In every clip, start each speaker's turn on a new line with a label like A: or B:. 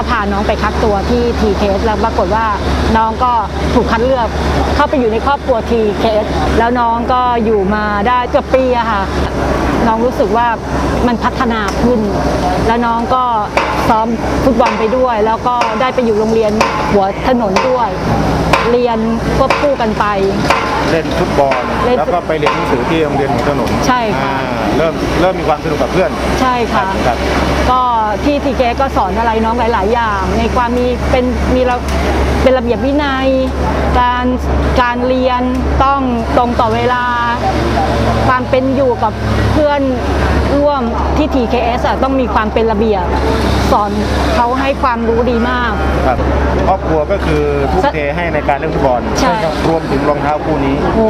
A: ็พาน้องไปคัดตัวที่ทีเคสแล้วปรากฏว่าน้องก็ถูกคัดเลือกเข้าไปอยู่ในครอบครัวทีเคสแล้วน้องก็อยู่มาได้เกือบปีอะค่ะน้องรู้สึกว่ามันพัฒนาขึ้น แล้วน้องก็ซ้อมฟุตบอลไปด้วย แล้วก็ได้ไปอยู่โรงเรียนหัวถนนด้วย เรียนควบคู่กันไป
B: เล่นฟุตบอล
A: เล่น
B: แล้วก็ไปเรียนหนังสือที่โรงเรียนหัวถนน
A: ใช่ค่ะ
B: อ่าเริ่มเริ่มมีความสนุกกับเพื่อน
A: ใช่ค่ะ
B: ครับ
A: ก็ที่ทีเกก็สอนอะไรน้องหลาย ๆ อย่าง ในความมีเป็นมีระ เป็นระเบียบวินัย การการเรียนต้องตรงต่อเวลา ความเป็นอยู่กับเพื่อนร่วมที่ TKS อะต้องมีความเป็นระเบียบ สอนเขาให้ความรู้ดีมาก
B: ครับครอบครัวก็คือทุ่มเทให้ในการเล่นฟุตบอล
A: ใช่ครับ
B: รวมถึงรองเท้าคู่นี้
A: โอ้
C: ห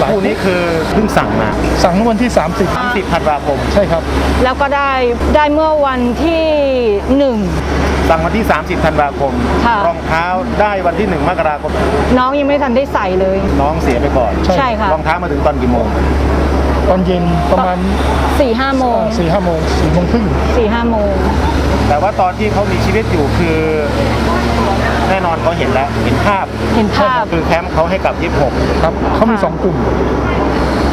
C: ลาย
B: คู่นี้คือเพิ่งสั่งมา
C: สั่งเมื่อวันที่ 30
B: 30ธันวาคม
C: ใช่ครับ
A: แล้วก็ได้ได้เมื่อวันที่หนึ่ง
B: สั่งวันที่ 30ธันวาคม
A: ค่ะ
B: รองเท้าได้วันที่ 1มกราคม
A: น้องยังไม่ทันได้ใส่เลย
B: น้องเสียไปก่อน
C: ใช่
A: ใช่ค่ะ
B: รองเท้ามาถึงตอนกี่โมง
C: ตอนเย็นประมาณ
A: สี่ห้าโมง
C: 4ี่ห้าโมงสี่โมงครึ่ง
A: สี่ห้าโมง
B: แต่ว่าตอนที่เขามีชีวิตอยู่คือ แน่นอนเขาเห็นแล้วเห็นภาพ
A: เห็นภาพ
B: คือแคมป์เขาให้กับ 26
C: ครับเขามี
A: ค่ะ
C: 2กลุ่ม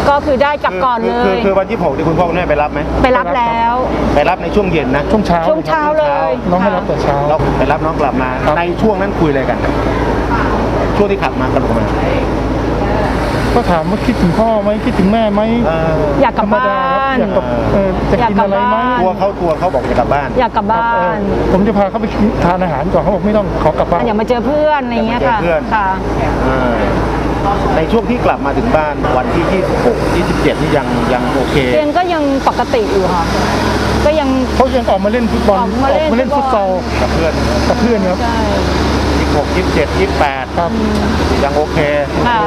A: ก็คือได้กลับก่อนเล
B: คืคือย คือวัน26ที่คุณพ่อคุณแม่ไปรับไหม
A: ไปรับแล้ว
B: ไปรับในช่วงเย็นนะ
C: ช่วงเช้า
A: ช่วงเช้าเลย
C: น้องให้รับแต่เช้า
B: เราไปรับน้องกลับมา
C: ครับ
B: ในช่วงนั้นคุยอะไรกัน ช่วงที่ขับมากระโดดมา
C: ก็ถามว่าคิดถึงพ่อไหมคิดถึงแม่ไหม
B: เออ
A: อยากกลับ
C: ธรรมด
A: บ้า
C: ครับ
A: น
C: อยากกลับเอ่อจะกินอะไรไหม
A: อยากกลับบ้าน
B: ตัวเขาตัวเขาบอกจะกลับบ้าน
A: อยากกลับบ้า
C: เออนผมจะพาเขาไปทานอาหารก่อนเขาบอกไม่ต้องขอกลับบ้าน
A: อยากมาเจอเพื่อนอะไรเงี้ยค่ะ
B: อยากมาเจอเพื่อน
A: ค่ะ
B: เออในช่วงที่กลับมาถึงบ้านวันที่ 26 27 นี่ยังยังโอเค
A: เรียนก็ยังปกติอยู่ค่ะ ก็ยัง
C: เขายังออกมาเล่นฟุตบอล
A: ออกมาเล่น
C: เล่น
A: ฟุ
C: ฟุ
A: ต
C: ต
A: บ
C: ซ
A: อ
C: อ
A: ล
C: ล
B: กับเพื่อน
C: กับเพื่อนครับ
A: ใช่
B: 26 27 28
C: ครับ
B: ยังโอเค
A: ค่ะ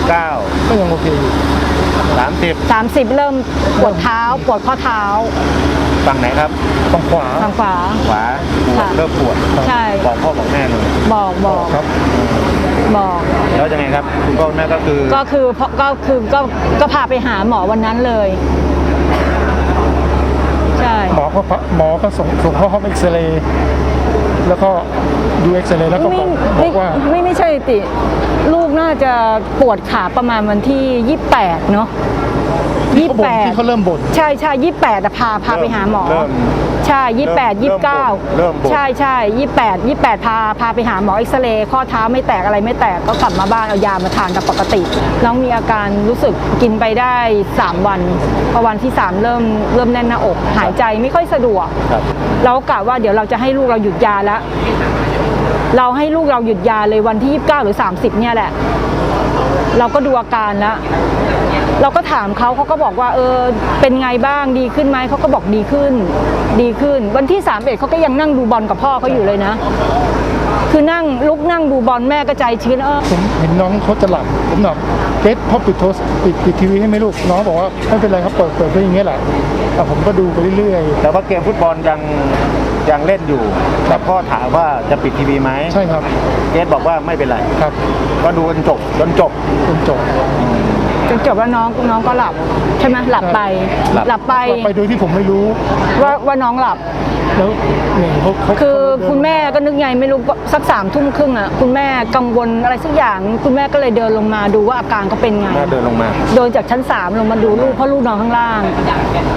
B: 29
C: ก็ยังโอเคอยู่
B: 30
A: สามสิบเริ่มปวดเท้าปวดข้อเท้า
B: ฝั่งไหนครับ
C: ฝั่งขวา
A: ทางขวา
B: ขวาปวด
A: ค่ะ
B: เริ่มปวด
A: ใช่
B: บอกพ่อบอกแม่เลย
A: บอกบอก
C: ครับ
A: บอก
B: แล้วยังไงครับ คุณพ่อคุณแม่ก็คือ
A: ก็คือเพราะก็คือก็ก็พาไปหาหมอวันนั้นเลย ใช่
C: หมอก็พะหมอก็ส่งส่งเข้าห้องเอ็กซเรย์ แล้วก็ดูเอ็กซเรย์แล้วก็บ
A: ไม่
C: อกบ
A: ไม่
C: อกว่า
A: ไม่ไม่ใช่ติ ลูกน่าจะปวดขาประมาณวันที่ 28 เนาะ
C: ที่เขาบ่นที่เขา
A: 28
C: เริ่มบ่น
A: ใช่ใช่ยี่แปดพาพาไปหาหมอ
B: เริ่ม
A: ใช่ยี่แปด
B: เริ่
A: ยี่
B: ม
A: สิบเก้า
B: เริ่มบ่น
A: ใช่ใช่ยี่แปดยี่แปดพาพาไปหาหมอเอ็กซเรย์ข้อเท้าไม่แตกอะไรไม่แตกก็กลับมาบ้านเอายามาทานกับปกติ น้องมีอาการรู้สึกกินไปได้ 3 วันพอวันที่ 3 เริ่มเริ่มแน่นหน้าอก หายใจไม่ค่อยสะดวก
B: ครับ
A: เรากะว่าเดี๋ยวเราจะให้ลูกเราหยุดยาแล้ว เราให้ลูกเราหยุดยาเลยวันที่ 29 หรือ 30 เนี่ยแหละ เราก็ดูอาการแล้วเราก็ถามเขาเขาก็บอกว่าเออเป็นไงบ้างดีขึ้นไหมเขาก็บอกดีขึ้น ดีขึ้น วันที่3เอ็ดเขาก็ยังนั่งดูบอลกับพ่อเขาอยู่เลยนะ คือนั่งลุกนั่งดูบอลแม่ก็ใจชื้นเออ
C: ผมเห็นน้องเขาจะหลับผมหลับเก๊พ่อปิดโทรศัพท์ปิดปิดทีวีให้ไหมลูกน้องบอกว่าไม่เป็นไรครับเปิดเปิดไปอย่างเงี้ยแหละอะผมก็ดูไปเรื่อย
B: แต่ว่าเกมฟุตบอลยัง ยังเล่นอยู่แต่พ่อถามว่าจะปิดทีวีไหม
C: ๆใช่ครับ
B: เกสบอกว่าไม่เป็นไร
C: ครับ
B: ก็ดูจนจบจนจบ
C: จนจบ
A: จ นจบแล้วน้องน้องก็หลับใช่ไหมหลับไป
B: หลับ
A: หลับไป
C: ไปโดยที่ผมไม่รู้
A: ว่าว่าน้องหลับ
C: แล้วเนี่ยเขาเขา
A: คือ
C: เขาเดิน
A: คุณแม่ก็นึกไงไม่รู้สักสามทุ่มครึ่งอะคุณแม่กังวลอะไรสักอย่าง คุณแม่ก็เลยเดินลงมาดูว่าอาการเขาเป็นไง
B: แม่เดินลงมา
A: โดนจากชั้นสามลงมาดูลูกเพราะลูกนอนข้างล่าง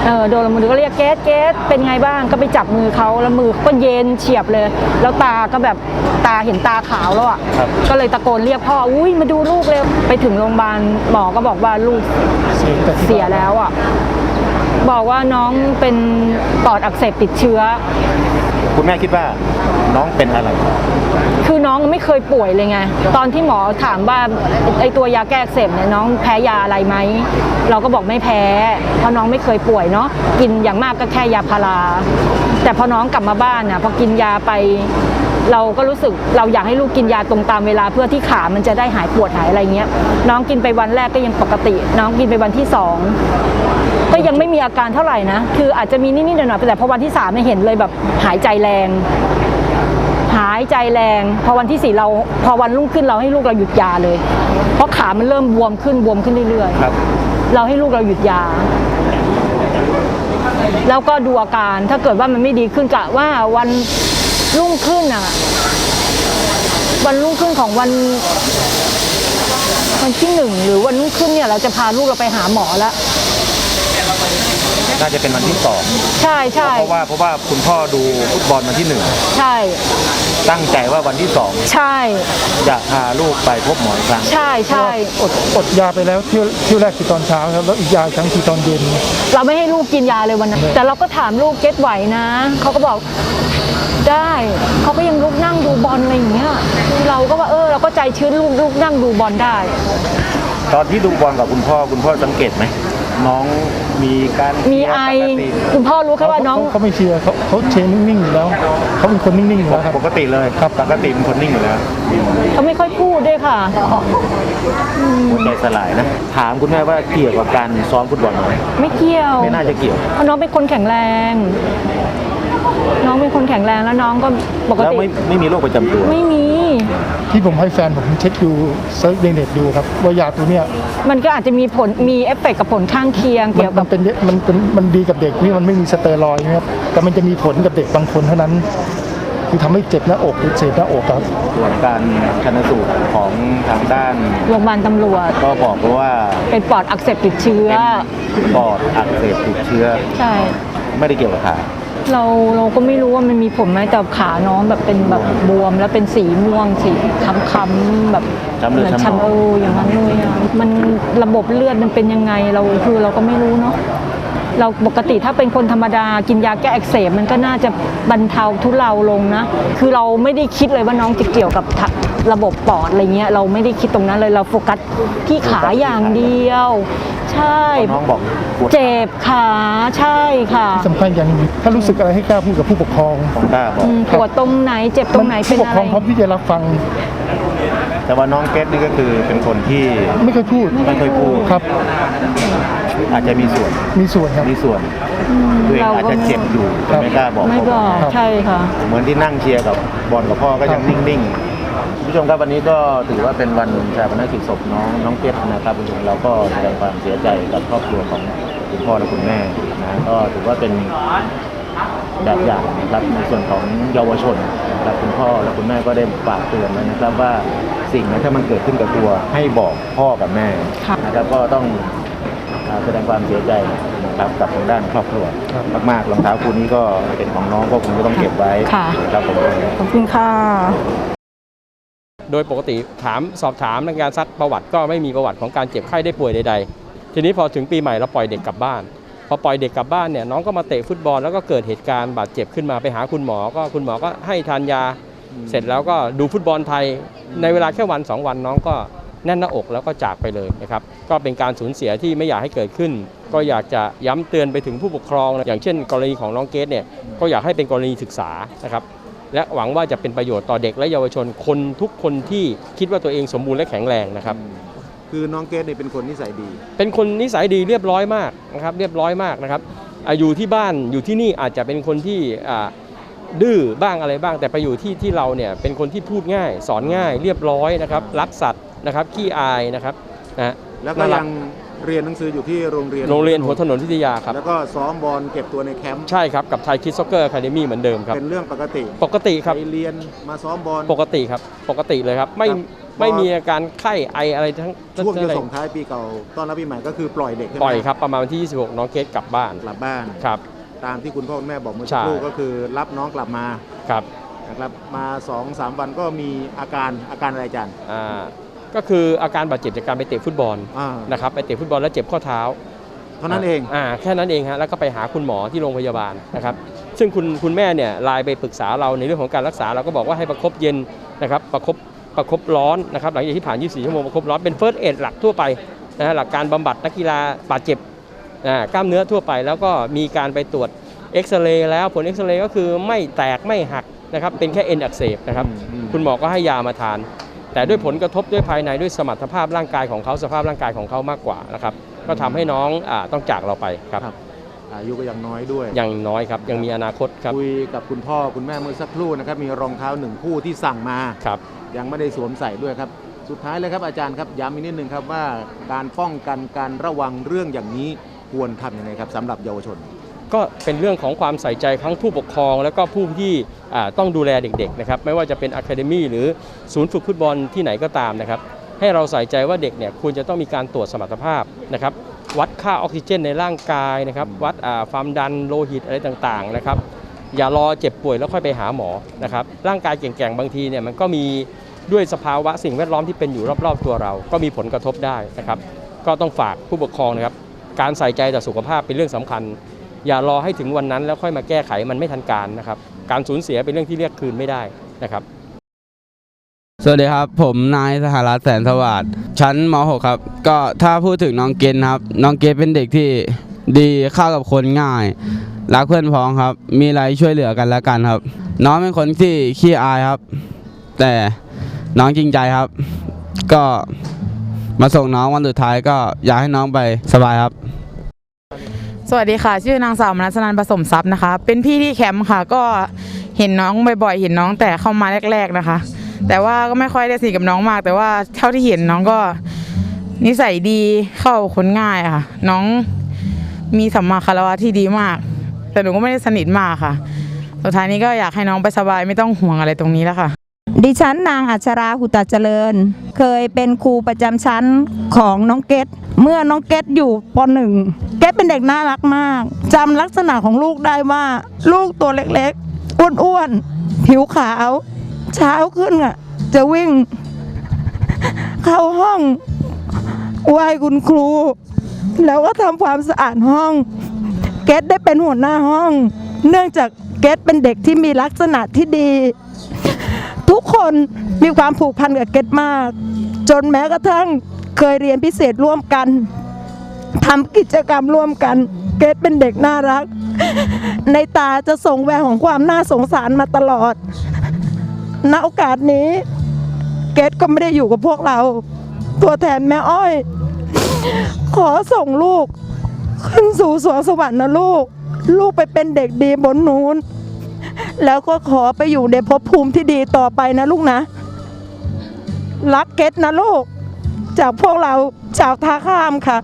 A: เออโดนลงมาดูก็เรียกเกสเกสเป็นไงบ้างก็ไปจับมือเขาแล้วมือเขาก็เย็นเฉียบเลย แล้วตาก็แบบตาเห็นตาขาวแล้วอะ
B: ครับ
A: ก็เลยตะโกนเรียกพ่ออุ้ยมาดูลูกเลยไปถึงโรงพยาบาลหมอก็บอกว่าลูก
C: เสียแต่ที่
A: เสียแล้วอะบอกว่าน้องเป็นปอดอักเสบติดเชื้อ
B: คุณแม่คิดว่าน้องเป็นอะไร
A: คือน้องไม่เคยป่วยเลยไง ตอนที่หมอถามว่าไอตัวยาแก้อักเสบเนี่ยน้องแพ้ยาอะไรไหม เราก็บอกไม่แพ้ เพราะน้องไม่เคยป่วยเนาะ กินอย่างมากก็แค่ยาพารา แต่พอน้องกลับมาบ้านน่ะพอกินยาไป เราก็รู้สึกเราอยากให้ลูกกินยาตรงตามเวลาเพื่อที่ขามันจะได้หายปวดหายอะไรเงี้ย น้องกินไปวันแรกก็ยังปกติ น้องกินไปวันที่สองก็ยังไม่มีอาการเท่าไหร่นะ คืออาจจะมีนิดๆหน่อยๆแต่พอวันที่สามเนี่ยเห็นเลยแบบหายใจแรง หายใจแรง พอวันที่สี่เราพอวันรุ่งขึ้นเราให้ลูกเราหยุดยาเลย เพราะขามันเริ่มบวมขึ้นบวมขึ้นเรื่อย
B: ครับ
A: ๆ เราให้ลูกเราหยุดยา แล้วก็ดูอาการถ้าเกิดว่ามันไม่ดีขึ้นกะว่าวัน รุ่งขึ้นอะวันรุ่งขึ้นของวันวันที่หนึ่งหรือวันรุ่งขึ้นเนี่ยเราจะพาลูกเราไปหาหมอแล้ว
B: น่าจะเป็นวันที่สอง
A: ใช่ใช่
B: เพราะว่าเพราะว่าคุณพ่อดูฟุตบอลวันที่หนึ่ง
A: ใช่
B: ตั้งใจว่าวันที่สอง
A: ใช่
B: จะพาลูกไปพบหมออีกครั้ง
A: ใช่ใช่
C: อดอดยาไปแล้วเที่ยวเที่ยวแรกคือตอนเช้าครับแล้วอีกยาอีกครั้งคือตอนเย็น
A: เราไม่ให้ลูกกินยาเลยวันนั้นแต่เราก็ถามลูกเก็ตไหวนะเขาก็บอกได้เขาก็ยังลุกนั่งดูบอลอะไรอย่างเงี้ยเราก็ว่าเออเราก็ใจชื้นลูกลูกนั่งดูบอลได้
B: ตอนที่ดูบอลกับคุณพ่อคุณพ่อสังเกตไหม น้องมีการ
A: มีไอ
B: ปกติ
A: คุณพ่อรู้แค่ว่าน้อง
C: เขาเขาไม่เชียร์เขาเขาเชียร์นิ่งๆอยู่แล้วเขาเป็นคนนิ่งๆอยู่แล้วครับ
B: ปกติเลย
C: ครับ
B: ปกติเป็นคนนิ่งอยู่แล้ว
A: เขาไม่ค่อยพูดด้วยค่ะ
B: หัวใจสลายนะ ถามคุณแม่ว่าเกี่ยวกับการซ้อมฟุตบอลไหม
A: ไม่เกี่ยว
B: ไม่น่าจะเกี่ยว
A: เพราะน้องเป็นคนแข็งแรง น้องเป็นคนแข็งแรงแล้วน้องก็ปก
B: แล้ว
A: ติ
B: ไม่ไม่มีโรคประจำตัว
A: ไม่มี
C: ที่ผมให้แฟนผมเช็คดูเซิร์ชในเน็ตดูครับว่ายาตัวเนี้ย
A: มันก็อาจจะมีผลมีเอฟเฟกต์กับผลข้างเคียง
C: มัน
A: เกี่ยว
C: มั
A: กับ
C: นเป็นมันเป็นมันดีกับเด็กนี่มันไม่มีสเตียรอยด์นะครับแต่มันจะมีผลกับเด็กบางคนเท่านั้น คือทำให้เจ็บหน้าอกหรือเสียหน้าอกครับ
B: ส่วนการชันสูตรของทางด้าน
A: โรงพยาบาลตำรวจ
B: ก็บอกว่า
A: เป็นปอดอักเสบติดเชื้อ
B: เป็นปอดอักเสบติดเชื้อ
A: ใช่
B: ไม่ได้เกี่ยวกับขา
A: เราเราก็ไม่รู้ว่ามันมีผลไหมแต่ขาน้องแบบเป็นแบบบวมแล้วเป็นสีม่วงสีค้ำๆแบบ
B: ช้ำเลือด
A: เหมือน
B: ช้ำหน
A: ช้ำ
B: อง
A: โออย่างนั้นเลยอะมันระบบเลือดมันเป็นยังไงเราคือเราก็ไม่รู้เนาะเราปกติถ้าเป็นคนธรรมดากินยาแก้อักเสบมันก็น่าจะบรรเทาทุเลาลงนะ คือเราไม่ได้คิดเลยว่าน้องจะเกี่ยวกับทะ ระบบปอดอะไรเงี้ยเราไม่ได้คิดตรงนั้นเลยเราโฟกัสที่ขาอย่างเดียว ใช่
B: เพราะน้องบอกปวด
A: เจ็บขาใช่ค่ะ
C: ที่สำคัญอย่างหนึงถ้ารู้สึกอะไรให้กล้าพูดกับผู้ปกครอง
B: ของต้าบอก
A: อืมปวดตรงไหนเจ็บตรงไหนเป็น
C: ผู้ปก
A: อะ
C: คร
A: ไร
C: องพร้อมที่จะรับฟัง
B: แต่ว่าน้องเกตนี่ก็คือเป็นคนที่
C: ไม่เคยพูด
B: ไม่เคยพูด
C: ครับ
B: อาจจะมีส่วน
C: มีส่วนครับ
B: มีส่วนตัวเองอาจจะเจ็บอยู่แต่ไม่กล้าบอก
A: ไม่บอก
C: ครับ
A: ใช่ค่ะ
B: เหมือนที่นั่งเชียร์กับบอลกับพ่อก็ยังนิ่งๆ คุณผู้ชมครับวันนี้ก็ถือว่าเป็นวันชาปนกิจศพน้องน้องเกตนะครับคุณผู้ชมเราก็แสดงความเสียใจกับครอบครัวของคุณพ่อและคุณแม่นะก็ถือว่าเป็นแบบอย่างนะครับในส่วนของเยาวชนนะครับคุณพ่อและคุณแม่ก็ได้ฝากเตือนไว้นะครับว่าสิ่งไหนถ้ามันเกิดขึ้นกับตัวให้บอกพ่อกับแม่
A: ค่ะ
B: นะครับก็ต้องอ่าแสดงความเสียใจนะครับกับทางด้านครอบครัว
C: ครับ
B: มากๆรองเท้าคู่นี้ก็เป็นของน้องก็คงจะต้องเก็บไว้
A: ค่ะ
B: นะครับผม
A: ขอบคุณค่ะ
D: โดยปกติถามสอบถามในการซักประวัติก็ไม่มีประวัติของการเจ็บไข้ได้ป่วยใด ๆ ทีนี้พอถึงปีใหม่เราปล่อยเด็กกลับบ้าน พอปล่อยเด็กกลับบ้านเนี่ยน้องก็มาเตะฟุตบอลแล้วก็เกิดเหตุการณ์บาดเจ็บขึ้นมาไปหาคุณหมอก็คุณหมอก็ให้ทานยา เสร็จแล้วก็ดูฟุตบอลไทย ในเวลาแค่วัน 2 วันน้องก็แน่นหน้าอกแล้วก็จากไปเลยนะครับก็เป็นการสูญเสียที่ไม่อยากให้เกิดขึ้น ก็อยากจะย้ำเตือนไปถึงผู้ปกครอง อย่างเช่น กรณีของน้องเกดเนี่ยก็อยากให้เป็นกรณีศึกษานะครับ และหวังว่าจะเป็นประโยชน์ต่อเด็กและเยาวชนคนทุกคนที่คิดว่าตัวเองสมบูรณ์และแข็งแรงนะครับ
B: คือน้องเกตเนี่ยเป็นคนนิสัยดี
D: เป็นคนนิสัยดีเรียบร้อยมากนะครับเรียบร้อยมากนะครับอ่าอยู่ที่บ้านอยู่ที่นี่อาจจะเป็นคนที่อ่าดื้อบ้างอะไรบ้าง แต่ไปอยู่ที่ที่เราเนี่ยเป็นคนที่พูดง่าย สอนง่าย เรียบร้อยนะครับรักสัตว์นะครับขี้อายนะครับนะ
B: แล้วก็
D: น่ารั
B: ยัง เรียนหนังสืออยู่ที่โรงเรียน
D: โรงเรียนหัวถนนพิทยาครับ
B: แล้วก็ซ้อมบอลเก็บตัวในแคมป์
D: ใช่ครับ กับไทยคิดซ็อกเกอร์คาเดมี่เหมือนเดิมครับ
B: เป็นเรื่องปกติ
D: ปกติครับ
B: ไปเรียนมาซ้อมบอล
D: ปกติครับ ปกติเลยครับ ไม่
B: ครับ
D: ไม่มีอาการไข้ไออะไรทั้ง
B: ช่วงจะ
D: อะไร
B: ส่งท้ายปีเก่าต้อนรับปีใหม่ก็คือปล่อยเด็กใช่ไหม
D: ปล่อยครับประมาณวันที่ 26 น้องเกดกลับบ้าน
B: กลับบ้าน
D: ครับ
B: ตามที่คุณพ่อคุณแม่บอกเมื่อ
D: ใช่
B: สักครู่ก็คือรับน้องกลับมา
D: ครับ
B: นะครับมา2อสามวันก็มีอาการอาการอะไรอาจารย์
D: อ่า ก็คืออาการบาดเจ็บจากการไปเตะฟุตบอล
B: อ่า
D: นะครับไปเตะฟุตบอลแล้วเจ็บข้อเท้า
B: เท่านั้นเอง
D: อ่าแค่นั้นเองฮะแล้วก็ไปหาคุณหมอที่โรงพยาบาลนะครับซึ่งคุณคุณแม่เนี่ยไลน์ไปปรึกษาเราในเรื่องของการรักษาเราก็บอกว่าให้ประคบเย็นนะครับประคบประคบร้อนนะครับหลังจากที่ผ่าน 24 ชั่วโมงประคบร้อนเป็นเฟิร์สเอดหลักทั่วไปนะฮะหลักการบำบัดนักกีฬาบาดเจ็บอ่ากล้ามเนื้อทั่วไป แล้วก็มีการไปตรวจเอ็กซเรย์แล้วผลเอ็กซเรย์ก็คือไม่แตกไม่หักนะครับเป็นแค่เอ็นอักเสบนะครับ
B: อืมอืม
D: คุณหมอก็ให้ยามาทาน แต่ด้วยผลกระทบด้วยภายในด้วยสมรรถภาพร่างกายของเขาสภาพร่างกายของเขามากกว่านะครับก็ทำให้น้องอาต้องจากเราไปครับ
B: ครับอายุก็ยังน้อยด้วย
D: ยังน้อยครับยังมีอนาคตครับ
B: คุยกับคุณพ่อคุณแม่เมื่อสักครู่นะครับมีรองเท้าหนึ่งคู่ที่สั่งมา
D: ครับ
B: ยังไม่ได้สวมใส่ด้วยครับสุดท้ายเลยครับอาจารย์ครับย้ำอีกนิดนึงครับว่าการป้องกันการระวังเรื่องอย่างนี้ควรทำยังไงครับสำหรับเยาวชน
D: ก็เป็นเรื่องของความใส่ใจทั้งผู้ปกครอง แล้วก็ผู้ที่ต้องดูแลเด็กๆนะครับไม่ว่าจะเป็นอะคาเดมี่หรือศูนย์ฝึกฟุตบอลที่ไหนก็ตามนะครับให้เราใส่ใจว่าเด็กเนี่ยควรจะต้องมีการตรวจสมรรถภาพนะครับวัดค่าออกซิเจนในร่างกายนะครับวัดอ่าความดันโลหิตอะไรต่างๆนะครับอย่ารอเจ็บป่วยแล้วค่อยไปหาหมอนะครับร่างกายแก่งๆบางทีเนี่ยมันก็มีด้วยสภาวะสิ่งแวดล้อมที่เป็นอยู่รอบๆตัวเรา ก็มีผลกระทบได้นะครับก็ต้องฝากผู้ปกครองนะครับการใส่ใจต่อสุขภาพเป็นเรื่องสำคัญ อย่ารอให้ถึงวันนั้นแล้วค่อยมาแก้ไขมันไม่ทันการนะครับ การสูญเสียเป็นเรื่องที่เรียกคืนไม่ได้นะครับ
E: สวัสดีครับ ผมนายสหรัฐแสนสวัสดิ์ชั้นม .6 ครับ ก็ถ้าพูดถึงน้องเกณฑ์ครับ น้องเกณฑ์เป็นเด็กที่ดีเข้ากับคนง่ายรักเพื่อนพ้องครับ มีอะไรช่วยเหลือกันและกันครับ น้องเป็นคนที่ขี้อายครับ แต่น้องจริงใจครับ ก็มาส่งน้องวันสุดท้ายก็อยากให้น้องไปสบายครับ
F: สวัสดีค่ะ ชื่อนางสาวมนัสนันผสมทรัพย์นะคะ เป็นพี่ที่แคมป์ค่ะ ก็เห็นน้องบ่อยๆเห็นน้องแต่เข้ามาแรก ๆนะคะ แต่ว่าก็ไม่ค่อยได้สนิทกับน้องมาก แต่ว่าเท่าที่เห็นน้องก็นิสัยดีเข้าคนง่ายค่ะ น้องมีสัมมาคารวะที่ดีมาก แต่หนูก็ไม่ได้สนิทมากค่ะ สุดท้ายนี้ก็อยากให้น้องไปสบายไม่ต้องห่วงอะไรตรงนี้แล้วค่ะ
G: ดิฉันนางอัชราหุตเจริญ เคยเป็นครูประจำชั้นของน้องเกดเมื่อน้องเกดอยู่ปหนึ่งเกดเป็นเด็กน่ารักมากจำลักษณะของลูกได้ว่า ลูกตัวเล็กๆ อ้วนๆ ผิวขาว เช้าขึ้นอะ จะวิ่ง เข้าห้องไหว้คุณครู แล้วก็ทำความสะอาดห้อง เกดได้เป็นหัวหน้าห้อง เนื่องจากเกดเป็นเด็กที่มีลักษณะที่ดี ทุกคนมีความผูกพันกับเกตมาก จนแม้กระทั่งเคยเรียนพิเศษร่วมกันทำกิจกรรมร่วมกัน เกตเป็นเด็กน่ารัก ในตาจะส่งแววของความน่าสงสารมาตลอด ณ โอกาสนี้ เกตก็ไม่ได้อยู่กับพวกเรา ตัวแทนแม่อ้อย ขอส่งลูก ขึ้นสู่สวงสวรรค์นะลูก ลูกไปเป็นเด็กดีบนนู้น แล้วก็ขอไปอยู่ในภพภูมิที่ดีต่อไปนะลูกนะ รักเก็ตนะลูก จากพวกเราชาวท่าข้ามค่ะ